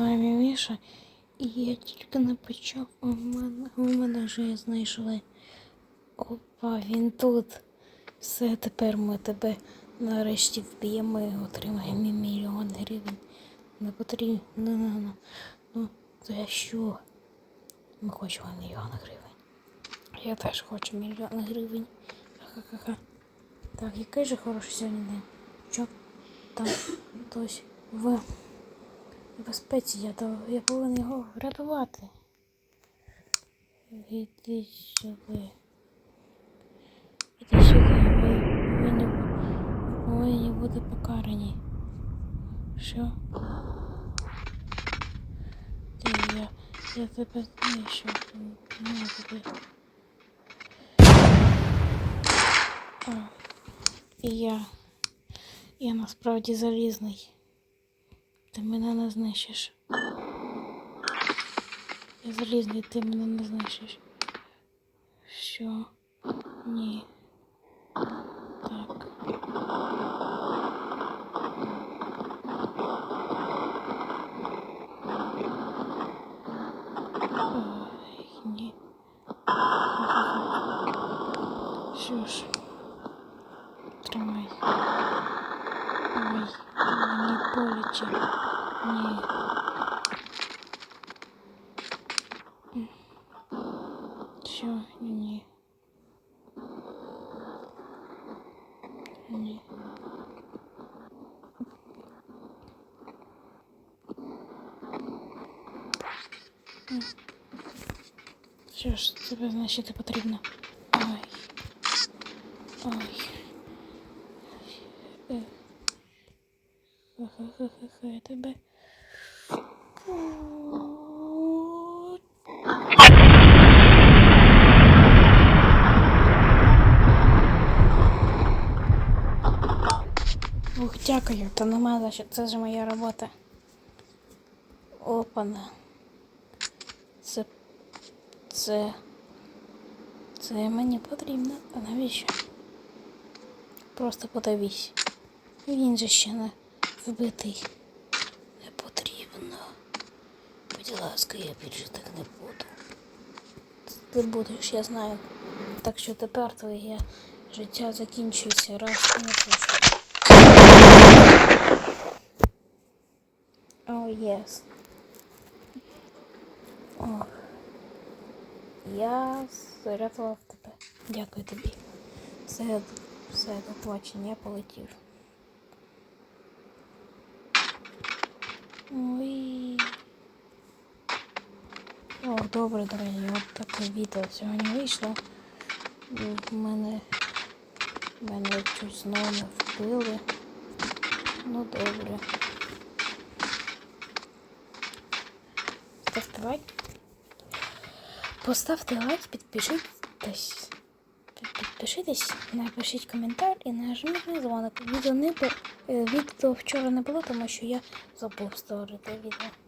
Міша, і я тільки не почав, в мене, у мене вже знайшли. Опа, він тут. Все, тепер ми тебе нарешті вб'ємо і отримаємо мільйон гривень. Не потрібно. Ну, ну, ну. ну, за що? Ми хочемо мільйон гривень. Я теж хочу мільйон гривень. Ха-ха-ха. Так, який же хороший сьогодні день. Що там хтось в безпеці я, то я повинен його врятувати. Іди сюди. Іди сюди, ви повинні, повинні бути покарані. Що? Ти, я, я тебе знищу. Не тебе. А, і я. Я насправді залізний. Ти мене не знищиш. Я залізний, ти мене не знищиш. Що? Ні. Так. Ой, ні. Що ж? Тримай. Ой, мені боляче. Що? Ні. Ні. Що ж, тебе знищити потрібно? Ой. Ой. Е. Ха-ха-ха-ха, я тебе. Дякую, та нема за що, це ж моя робота. Опана. Це. Це. Це мені потрібно. А навіщо? Просто подивись. Він же ще не вбитий. Не потрібно. Будь ласка, я більше так не буду. Ти будеш, я знаю. Так що тепер твоє життя закінчується раз і назавжди. О, єс. О. Я зарятував тебе. Дякую тобі. Все, все, до я полетів. Ой. О, добре, дорогі, от таке відео сьогодні вийшло. В мене, мене чуть знову не вбили. Ну добре. Ставте лайк. Поставте лайк, підпишитесь. Підпишитесь, напишіть коментар і нажміть на дзвоник. Відео не е, відео вчора не було, тому що я забув створити відео.